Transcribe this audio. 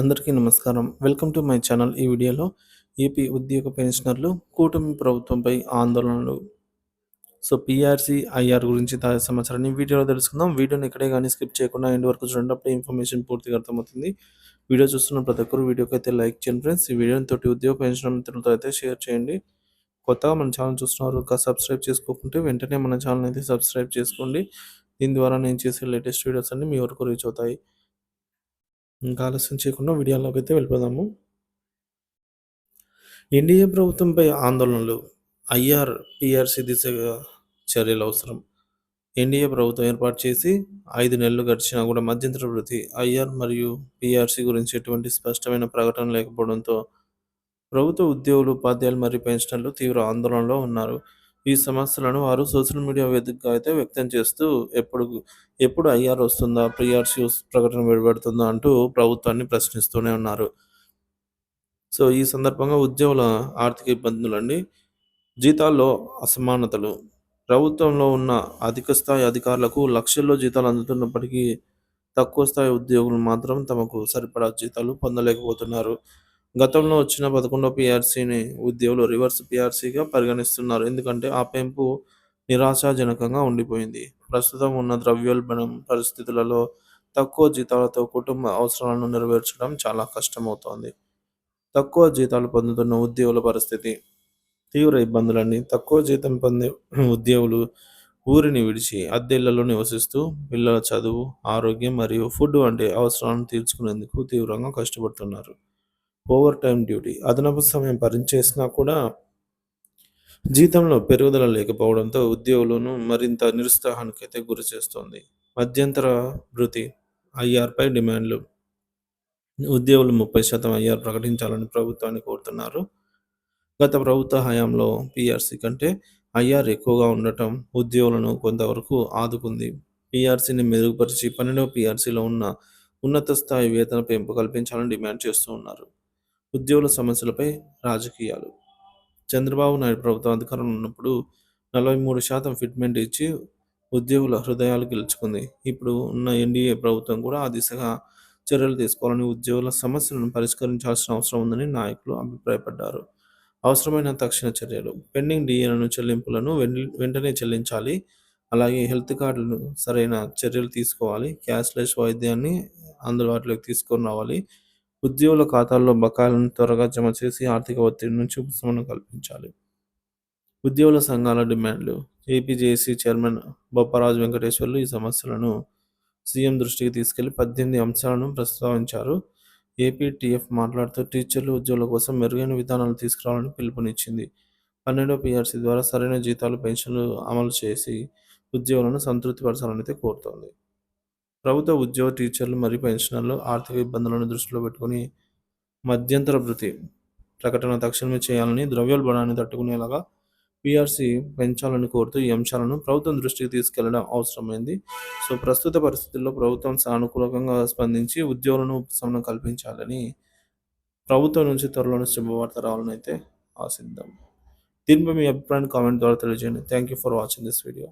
అందరికీ నమస్కారం. Welcome to my channel. ఈ వీడియోలో ఏపీ ఉద్యోగ పెన్షనర్లు కూటమి ప్రభుత్వంపై ఆందోళనలు. సో పిఆర్సీ ఐఆర్ గురించి తాజా సమాచారాన్ని వీడియోలో తెలుసుకుందాం. వీడియోని ఇక్కడే కానీ స్కిప్ చేయకుండా ఎండ్ వరకు చూడండి. ఇన్ఫర్మేషన్ పూర్తిగా అర్థమవుతుంది. వీడియో చూస్తున్న ప్రతి ఒక్కరు వీడియోకి అయితే లైక్ చేయండి ఫ్రెండ్స్. ఈ వీడియోని తోటి ఉద్యోగ పెన్షన్ మిత్రులతో అయితే షేర్ చేయండి. కొత్తగా మన ఛానల్ చూస్తున్నారు ఇంకా సబ్స్క్రైబ్ చేసుకోకుంటే వెంటనే మన ఛానల్ అయితే సబ్స్క్రైబ్ చేసుకోండి. దీని ద్వారా నేను చేసే లేటెస్ట్ వీడియోస్ అన్ని మీ వరకు రీచ్ అవుతాయి. ఇంకా ఆలస్యం చేయకుండా వీడియోలోకి అయితే వెళ్ళిపోదాము. ఎన్డీఏ ప్రభుత్వంపై ఆందోళనలు. ఐఆర్ పిఆర్సీ దిశగా చర్యలు అవసరం. ఎన్డీఏ ప్రభుత్వం ఏర్పాటు చేసి ఐదు నెలలు గడిచినా కూడా మధ్యంతర వృత్తి ఐఆర్ మరియు పిఆర్సీ గురించి ఎటువంటి స్పష్టమైన ప్రకటన లేకపోవడంతో ప్రభుత్వ ఉద్యోగులు ఉపాధ్యాయులు మరియు పెన్షనర్లు తీవ్ర ఆందోళనలో ఉన్నారు. ఈ సమస్యలను వారు సోషల్ మీడియా వేదికగా అయితే వ్యక్తం చేస్తూ ఎప్పుడు ఎప్పుడు ఐఆర్ వస్తుందా ప్రిఆర్సీ ప్రకటన వెలువడుతుందా అంటూ ప్రభుత్వాన్ని ప్రశ్నిస్తూనే ఉన్నారు. సో ఈ సందర్భంగా ఉద్యోగుల ఆర్థిక ఇబ్బందులు అండి జీతాల్లో అసమానతలు. ప్రభుత్వంలో ఉన్న అధిక స్థాయి అధికారులకు లక్షల్లో జీతాలు అందుతున్నప్పటికీ తక్కువ స్థాయి ఉద్యోగులు మాత్రం తమకు సరిపడా జీతాలు పొందలేకపోతున్నారు. గతంలో వచ్చిన పదకొండో పిఆర్సీని ఉద్యోగులు రివర్స్ పిఆర్సీగా పరిగణిస్తున్నారు. ఎందుకంటే ఆ పెంపు నిరాశాజనకంగా ఉండిపోయింది. ప్రస్తుతం ఉన్న ద్రవ్యోల్బణం పరిస్థితులలో తక్కువ జీతాలతో కుటుంబ అవసరాలను నెరవేర్చడం చాలా కష్టమవుతోంది. తక్కువ జీతాలు పొందుతున్న ఉద్యోగుల పరిస్థితి తీవ్ర ఇబ్బందులన్నీ తక్కువ జీతం పొందే ఉద్యోగులు ఊరిని విడిచి అద్దెళ్ళలో నివసిస్తూ పిల్లల చదువు ఆరోగ్యం మరియు ఫుడ్ వంటి అవసరాలను తీర్చుకునేందుకు తీవ్రంగా కష్టపడుతున్నారు. ఓవర్ టైం డ్యూటీ అదనపు సమయం పనిచేసినా కూడా జీతంలో పెరుగుదల లేకపోవడంతో ఉద్యోగులను మరింత నిరుత్సాహానికైతే గురి చేస్తోంది. మధ్యంతర వృత్తి ఐఆర్పై డిమాండ్లు. ఉద్యోగులు ముప్పై శాతం ఐఆర్ ప్రకటించాలని ప్రభుత్వాన్ని కోరుతున్నారు. గత ప్రభుత్వ హయాంలో పిఆర్సీ కంటే ఐఆర్ ఎక్కువగా ఉండటం ఉద్యోగులను కొంతవరకు ఆదుకుంది. పిఆర్సీని మెరుగుపరిచి పన్నెండవ పిఆర్సీలో ఉన్న ఉన్నత స్థాయి వేతన పెంపు కల్పించాలని డిమాండ్ చేస్తూ ఉన్నారు. ఉద్యోగుల సమస్యలపై రాజకీయాలు. చంద్రబాబు నాయుడు ప్రభుత్వం అధికారంలో ఉన్నప్పుడు నలభై మూడు శాతం ఫిట్మెంట్ ఇచ్చి ఉద్యోగుల హృదయాలు గెలుచుకుంది. ఇప్పుడు ఉన్న ఎన్డీఏ ప్రభుత్వం కూడా ఆ దిశగా చర్యలు తీసుకోవాలని ఉద్యోగుల సమస్యలను పరిష్కరించాల్సిన అవసరం ఉందని నాయకులు అభిప్రాయపడ్డారు. అవసరమైన తక్షణ చర్యలు. పెండింగ్ డిఏలను చెల్లింపులను వెంటనే చెల్లించాలి. అలాగే హెల్త్ కార్డులను సరైన చర్యలు తీసుకోవాలి. క్యాష్లెస్ వైద్యాన్ని అందుబాటులోకి తీసుకొని రావాలి ఉద్యోగుల ఖాతాల్లో బకాయిలను త్వరగా జమ చేసి ఆర్థిక ఒత్తిడి నుంచి ఉపశమనం కల్పించాలి. ఉద్యోగుల సంఘాల డిమాండ్లు. ఏపీజేఏసీ చైర్మన్ బొప్పరాజు వెంకటేశ్వర్లు ఈ సమస్యలను సీఎం దృష్టికి తీసుకెళ్ళి పద్దెనిమిది అంశాలను ప్రస్తావించారు. ఏపీటీఎఫ్ మాట్లాడుతూ టీచర్లు ఉద్యోగుల కోసం మెరుగైన విధానాలు తీసుకురావాలని పిలుపునిచ్చింది. పన్నెండో పీఆర్సీ ద్వారా సరైన జీతాలు పెన్షన్లు అమలు చేసి ఉద్యోగులను సంతృప్తిపరచాలని అయితే కోరుతోంది. ప్రభుత్వ ఉద్యోగ టీచర్లు మరియు పెన్షనర్లు ఆర్థిక ఇబ్బందులను దృష్టిలో పెట్టుకుని మధ్యంతర వృత్తి ప్రకటన తక్షణమే చేయాలని ద్రవ్యోల్బణాన్ని తట్టుకునేలాగా పిఆర్సీ పెంచాలని కోరుతూ ఈ అంశాలను ప్రభుత్వం దృష్టికి తీసుకెళ్ళడం అవసరమైంది. సో ప్రస్తుత పరిస్థితుల్లో ప్రభుత్వం సానుకూలంగా స్పందించి ఉద్యోగులను ఉపశమనం కల్పించాలని ప్రభుత్వం నుంచి త్వరలోనే శుభవార్త రావాలని అయితే ఆశిద్దాం. దీనిపై మీ అభిప్రాయాన్ని కామెంట్ ద్వారా తెలియజేయండి. Thank you for watching this video